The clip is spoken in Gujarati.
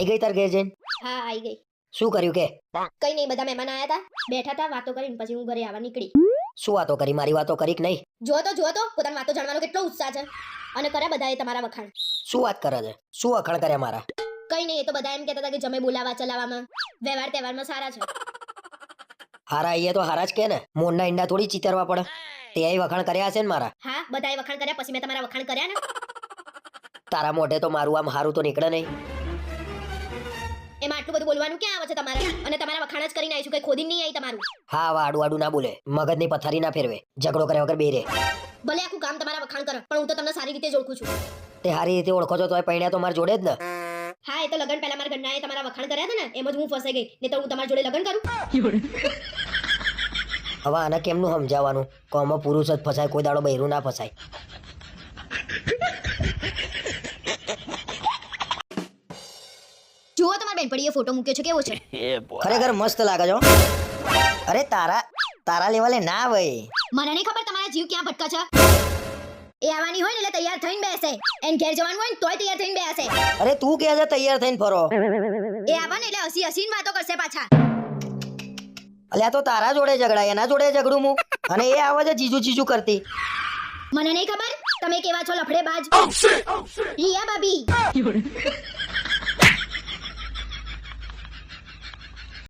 આઈ ગઈ તાર ઘેર જઈને? હા આઈ ગઈ. શું કર્યું કે? કઈ નહીં બધા મહેમાન આયા હતા બેઠા હતા વાતો કરીને પછી હું ઘરે આવવા નીકળી. શું વાતો કરી? મારી વાતો કરી કે નહીં? જો તો જો તો પોતાની વાતો જાણવાનો કેટલો ઉત્સાહ છે. અને કર્યા બધાએ તમારા વખાણ. શું વાત કરે છે? શું વખાણ કર્યા મારા? કઈ નહીં એ તો બધા એમ કહેતા હતા કે જમે બોલાવા ચલાવવામાં. વ્યવહાર તહેવારમાં સારા છે. હારા અહીંયા તો હારા જ કે ને? મોરના ઈંડા થોડી ચીતરવા પડે. તે વખાણ કર્યા હશે ને મારા? હા બધાએ વખાણ કર્યા પછી મેં તમારા વખાણ કર્યા ને? તારા મોઢે તો મારું આમ હારું તો નીકળે નહીં. એમાં આટલું બધું બોલવાનું ક્યાં આવે છે તમારે? અને તમારા વખાણ જ કરીને આવીશું કઈ ખોદી નહીં આવી તમારું. હા આવા આડું આડું ના બોલે. મગજની પથારી ના ફેરવે. ઝઘડો કર્યા વગર બેરે. ભલે આખું ગામ તમારા વખાણ કરે પણ હું તો તમને સારી રીતે જ ઓળખું છું. તે સારી રીતે ઓળખો છો તોય પૈણ્યા તો મારા જોડે જ ને. હા એ તો લગન પહેલા મારા ઘરનાએ તમારા વખાણ કર્યા હતા ને એમ જ હું ફસાઈ ગઈ. નહીં તો હું તમારા જોડે લગન કરું. હવે આને કેમનું સમજાવવાનું? કોમો પુરુષ જ ફસાય કોઈ દાડો બહેરું ના ફસાય. જુઓ તમારા બેનપડીએ ફોટો મૂક્યો છે કેવો છે? ખરેખર મસ્ત લાગે છો અરે તારા તારા લેવલે ના ભાઈ. મને નહીં ખબર તમારા જીવ ક્યાં ભટકા છે? એ આવવાની હોય ને એટલે તૈયાર થઈને બેસે. એન ઘેર જવાનું હોય ને તોય તૈયાર થઈને બેસે. અરે તું કે છે તૈયાર થઈને ફરો. એ આવવાને એટલે હસી હસીને વાતો કરશે પાછા. અલ્યા તો તારા જોડે ઝઘડા એના જોડે ઝઘડું હું અને એ આવે છે જીજુ જીજુ કરતી. મને નહીં ખબર? તમે કેવા છો લફડે બાજ? રિયા ભાભી.